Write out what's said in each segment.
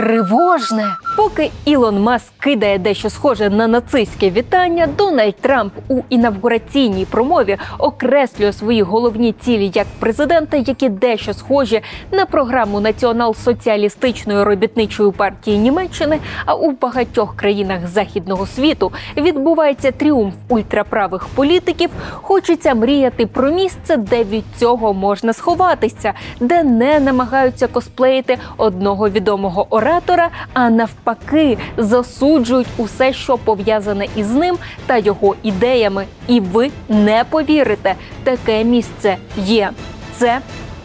Тривожне. Поки Ілон Маск кидає дещо схоже на нацистське вітання, Дональд Трамп у інавгураційній промові окреслює свої головні цілі як президента, які дещо схожі на програму націонал-соціалістичної робітничої партії Німеччини. А у багатьох країнах західного світу відбувається тріумф ультраправих політиків. Хочеться мріяти про місце, де від цього можна сховатися, де не намагаються косплеїти одного відомого оратора, а навпаки засуджують усе, що пов'язане із ним та його ідеями. І ви не повірите, таке місце є. Це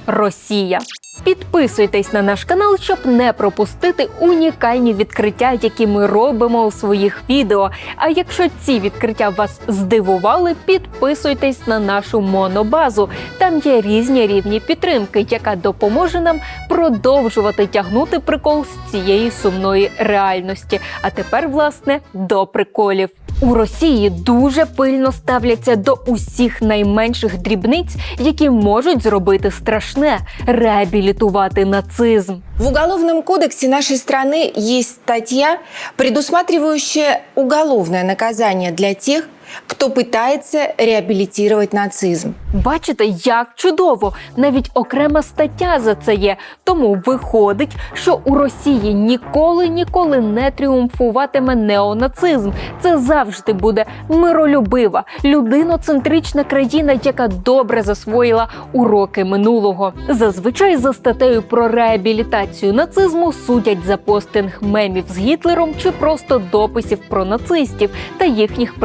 Росія. Підписуйтесь на наш канал, щоб не пропустити унікальні відкриття, які ми робимо у своїх відео. А якщо ці відкриття вас здивували, підписуйтесь на нашу монобазу. Там є різні рівні підтримки, яка допоможе нам продовжувати тягнути прикол з цієї сумної реальності. А тепер, власне, до приколів. У Росії дуже пильно ставляться до усіх найменших дрібниць, які можуть зробити страшне реабілітувати нацизм. В Уголовном кодексе нашей страны есть статья, предусматривающая уголовное наказание для тех, кто пытается реабилитировать нацизм. Бачите, як чудово! Навіть окрема стаття за це є. Тому виходить, що у Росії ніколи ніколи не тріумфуватиме неонацизм. Це завжди буде миролюбива, людиноцентрична країна, яка добре засвоїла уроки минулого. Зазвичай за статтею про реабілітацію нацизму судять за постинг мемів з Гітлером чи просто дописів про нацистів та їхніх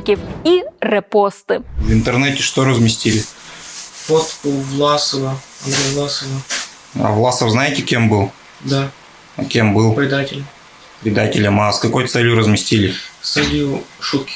прибічників і репости. В интернете что разместили? Фотку Власова, Андрія Власова. А Власов знаете, кем был? Да, А кем был? предатель. Предателем. А с какой целью разместили? Целью шутки,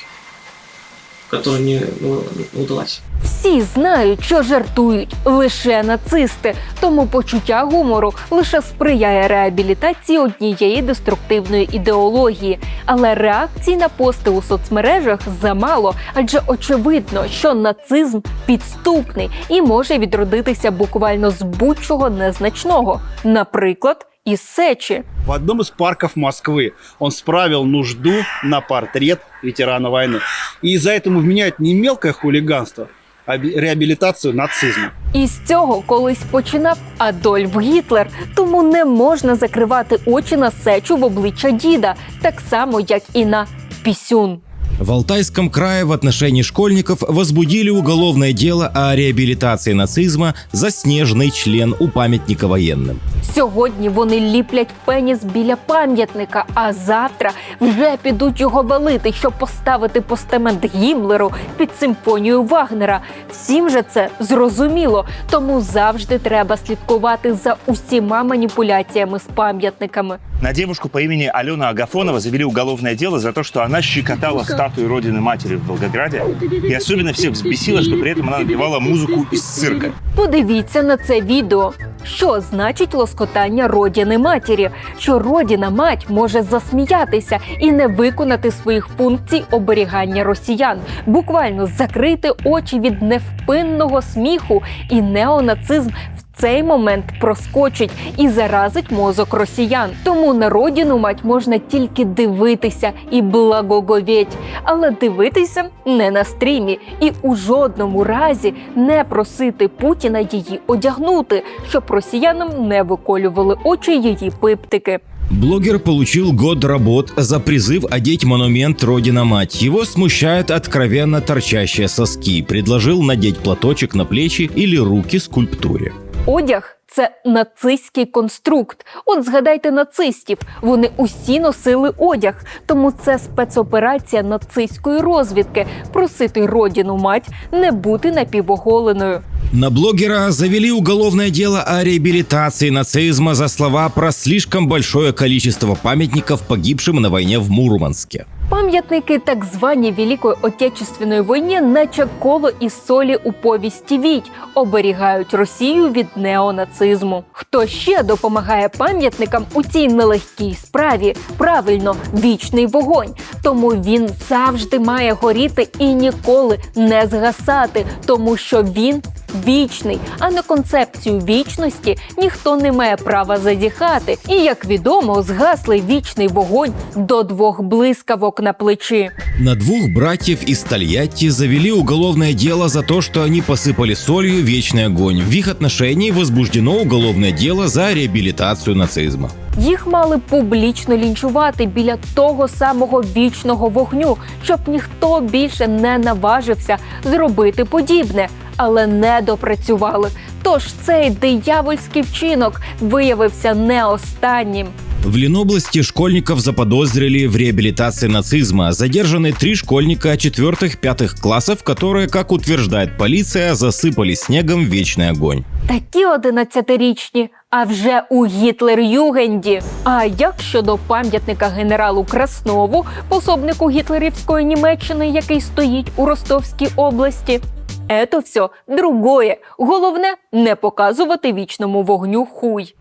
которые не, ну, не удалась. Всі знають, що жартують лише нацисти, тому почуття гумору лише сприяє реабілітації однієї деструктивної ідеології. Але реакцій на пости у соцмережах замало, адже очевидно, що нацизм підступний і може відродитися буквально з будь-чого незначного, наприклад, із сечі. В одном из парков Москвы он справил нужду на портрет ветерана войны. И из-за этого вменяют не мелкое хулиганство, а би- реабилитацию нацизма. І з цього колись починав Адольф Гітлер, тому не можна закривати очі на сечу в обличчя діда, так само як і на пісюн. В Алтайском крае в отношении школьников возбудили уголовное дело о реабилитации нацизма за снежный член у памятника военным. Сьогодні вони ліплять пеніс біля пам'ятника, а завтра вже підуть його валити, щоб поставити постамент Гімлеру під симфонію Вагнера. Всім же це зрозуміло, тому завжди треба слідкувати за усіма маніпуляціями з пам'ятниками. На девушку по имени Алена Агафонова завели уголовное дело за то, что она щекотала статую Родины Матери в Волгограде. И особенно всех взбесило, что при этом она напевала музыку из цирка. Подивіться на це відео. Що значить лоскотання родини матері? Що родина мать може засміятися і не виконати своїх функцій оберігання росіян, буквально закрити очі від невпинного сміху, і неонацизм в цей момент проскочить і заразить мозок росіян. Тому на родину мать можна тільки дивитися і благоговіть, але дивитися не на стрімі і у жодному разі не просити Путіна її одягнути, щоб росіянам не виколювали очі її пиптики. Блогер получил год работ за призыв одеть монумент «Родина-мать». Его смущают откровенно торчащие соски. Предложил надеть платочек на плечи или руки скульптуре. Одяг це нацистський конструкт. От згадайте нацистів. Вони усі носили одяг. Тому це спецоперація нацистської розвідки просити родину мать не бути напівоголеною. На блогера завели уголовное дело о реабилитации нацизма за слова про слишком большое количество памятников погибшим на войне в Мурманске. Пам'ятники так званій Великої Отечественної війні, наче коло і солі у повісті Віть, оберігають Росію від неонацизму. Хто ще допомагає пам'ятникам у цій нелегкій справі? Правильно, вічний вогонь. Тому він завжди має горіти і ніколи не згасати, тому що він вічний, а на концепцію вічності ніхто не має права зазіхати. І як відомо, згаслий вічний вогонь до двох блискавок на плечі. На двух братьев из Тольятти завели уголовное дело за то, что они посыпали солью вечный огонь. В их отношении возбуждено уголовное дело за реабилитацию нацизма. Їх мали публічно лінчувати біля того самого вічного вогню, щоб ніхто більше не наважився зробити подібне, але не допрацювали. Тож цей диявольський вчинок виявився не останнім. В Ленобласти школьников заподозрили в реабилитации нацизма. Задержаны три школьника 4-5 классов, которые, как утверждает полиция, засыпали снегом вечный огонь. Такі одинадцятирічні, а вже у Гітлер-Югенді. А як щодо пам'ятника генералу Краснову, пособнику гітлерівської Німеччини, який стоїть у Ростовській області? Ето все другое. Головне не показувати вічному вогню хуй.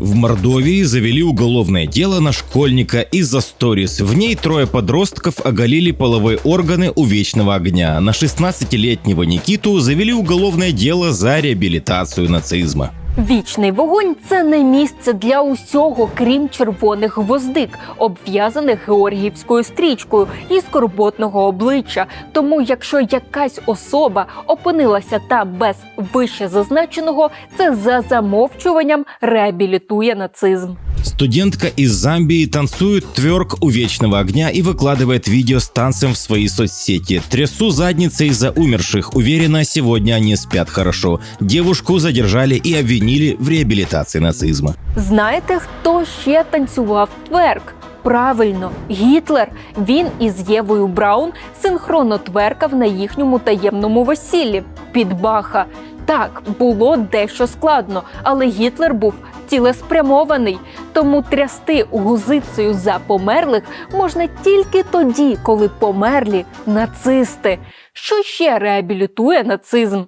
В Мордовии завели уголовное дело на школьника из-за сторис. В ней трое подростков оголили половые органы у вечного огня. На 16-летнего Никиту завели уголовное дело за реабилитацию нацизма. Вічний вогонь це не місце для усього, крім червоних гвоздик, обв'язаних георгіївською стрічкою і скорботного обличчя. Тому, якщо якась особа опинилася там без вище зазначеного, це за замовчуванням реабілітує нацизм. Студентка из Замбии танцует тверк у вечного огня и выкладывает видео с танцем в свои соцсети. Трясу задницей из-за умерших. Уверена, сегодня они спят хорошо. Девушку задержали и обвинили в реабилитации нацизма. Знаєте, хто ще танцював тверк? Правильно, Гітлер. Він із Євою Браун синхронно тверкав на їхньому таємному весіллі під Баха. Так, було дещо складно, але Гітлер був цілеспрямований. Тому трясти гузицею за померлих можна тільки тоді, коли померлі нацисти. Що ще реабілітує нацизм?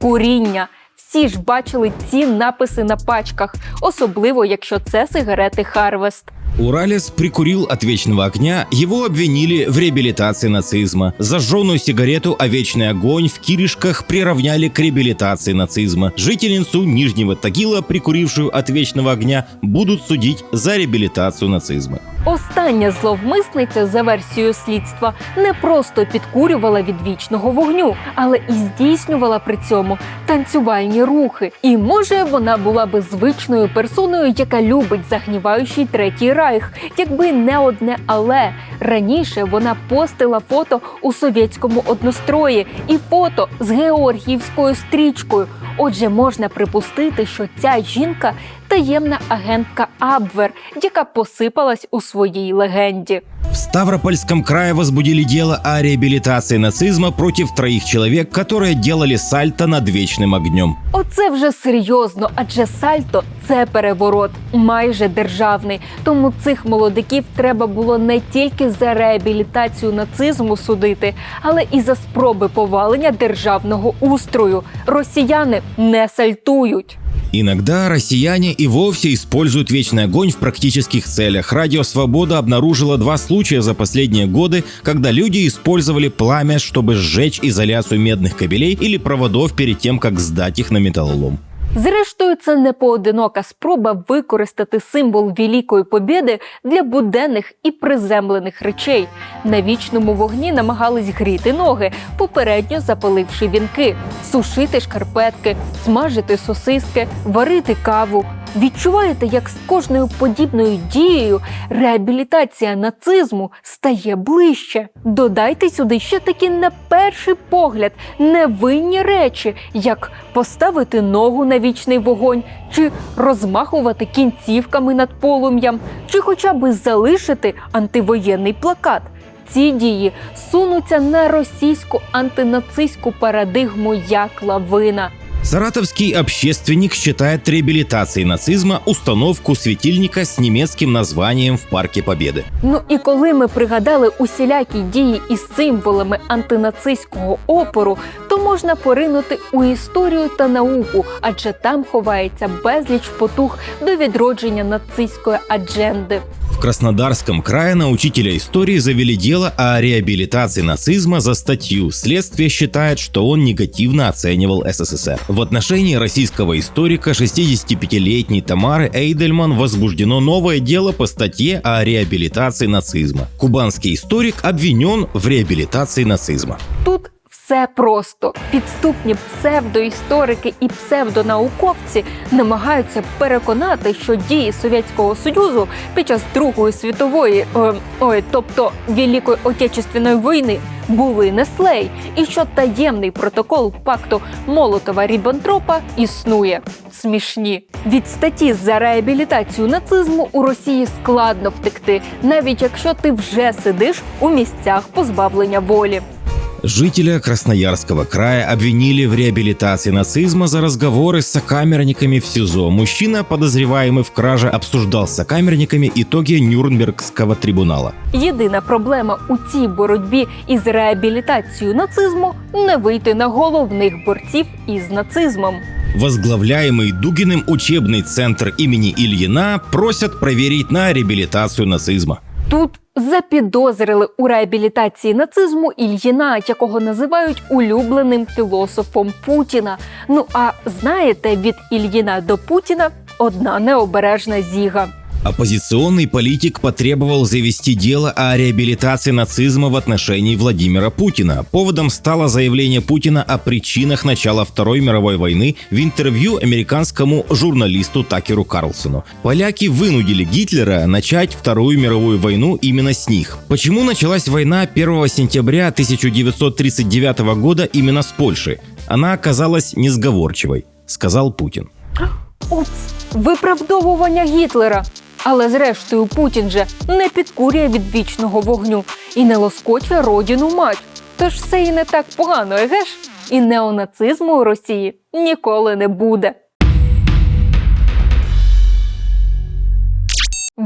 Куріння. Всі ж бачили ці написи на пачках, особливо якщо це сигарети Харвест. Уралес прикурил от вечного огня, его обвинили в реабилитации нацизма. Зажженную сигарету о вечный огонь в Киришках приравняли к реабилитации нацизма. Жительницу Нижнего Тагила, прикурившую от вечного огня, будут судить за реабилитацию нацизма. Остання зловмисниця за версією слідства не просто підкурювала від вічного вогню, але і здійснювала при цьому танцювальні рухи. І може вона була би звичною персоною, яка любить загніваючий третій райх, якби не одне але раніше вона постила фото у совєтському однострої і фото з георгіївською стрічкою. Отже, можна припустити, що ця жінка таємна агентка Абвер, яка посипалась у своїй легенді. В Ставропольском крае возбудили дело о реабилитации нацизма против троих человек, которые делали сальто над вечным огнем. Оце вже серйозно, адже сальто це переворот, майже державний. Тому цих молодиків треба було не тільки за реабілітацію нацизму судити, але і за спроби повалення державного устрою. Росіяни не сальтують. Иногда россияне и вовсе используют вечный огонь в практических целях. Радио «Свобода» обнаружила два случая за последние годы, когда люди использовали пламя, чтобы сжечь изоляцию медных кабелей или проводов перед тем, как сдать их на металлолом. Зрештою, це не поодинока спроба використати символ Великої Побєди для буденних і приземлених речей. На вічному вогні намагались гріти ноги, попередньо запаливши вінки, сушити шкарпетки, смажити сосиски, варити каву. Відчуваєте, як з кожною подібною дією реабілітація нацизму стає ближче. Додайте сюди ще такі на перший погляд невинні речі, як поставити ногу на вічний вогонь, чи розмахувати кінцівками над полум'ям, чи хоча б залишити антивоєнний плакат. Ці дії сунуться на російську антинацистську парадигму як лавина. Саратовский общественник считает реабилитацией нацизма установку светильника с немецким названием в Парке Победы. Ну і коли ми пригадали усілякі дії із символами антинацистського опору, то можна поринути у історію та науку, адже там ховається безліч потух до відродження нацистської адженди. В Краснодарском крае на учителя истории завели дело о реабилитации нацизма за статью. Следствие считает, что он негативно оценивал СССР. В отношении российского историка 65-летней Тамары Эйдельман возбуждено новое дело по статье о реабилитации нацизма. Кубанский историк обвинен в реабилитации нацизма. Тут все просто. Підступні псевдоісторики і псевдонауковці намагаються переконати, що дії Совєтського Союзу під час Другої світової, е, ой, тобто Великої Отечественної війни, були неслей, і що таємний протокол пакту Молотова Ріббентропа існує. Смішні від статті за реабілітацію нацизму у Росії складно втекти, навіть якщо ти вже сидиш у місцях позбавлення волі. Жителя Красноярского края обвинили в реабилитации нацизма за разговоры с сокамерниками в СИЗО. Мужчина, подозреваемый в краже, обсуждал с сокамерниками итоги Нюрнбергского трибунала. Єдина проблема у цій боротьбі із реабілітацією нацизму не вийти на головних борців із нацизмом. Возглавляемый Дугиным учебный центр имени Ильина просят проверить на реабилитацию нацизма. Тут запідозрили у реабілітації нацизму Ільїна, якого називають улюбленим філософом Путіна. Ну а знаєте, від Ільїна до Путіна одна необережна зіга. Оппозиционный политик потребовал завести дело о реабилитации нацизма в отношении Владимира Путина. Поводом стало заявление Путина о причинах начала Второй мировой войны в интервью американскому журналисту Такеру Карлсону. Поляки вынудили Гитлера начать Вторую мировую войну именно с них. Почему началась война 1 сентября 1939 года именно с Польши? Она оказалась несговорчивой, сказал Путин. Упс, виправдовування Гітлера. Але зрештою Путін же не підкурює від вічного вогню і не лоскоче родину мать. Тож все і не так погано, еге ж? І неонацизму у Росії ніколи не буде.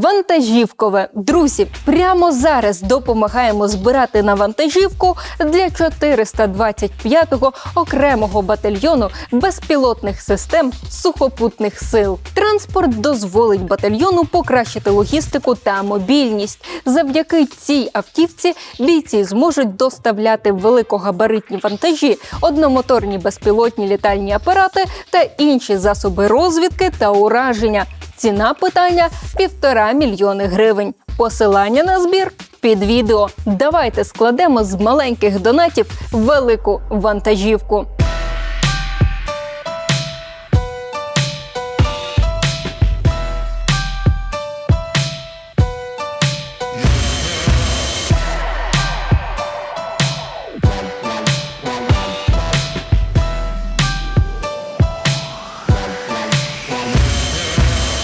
Вантажівкове. Друзі, прямо зараз допомагаємо збирати на вантажівку для 425-го окремого батальйону безпілотних систем сухопутних сил. Транспорт дозволить батальйону покращити логістику та мобільність. Завдяки цій автівці бійці зможуть доставляти великогабаритні вантажі, одномоторні безпілотні літальні апарати та інші засоби розвідки та ураження. Ціна питання півтора мільйони гривень. Посилання на збір під відео. Давайте складемо з маленьких донатів велику вантажівку.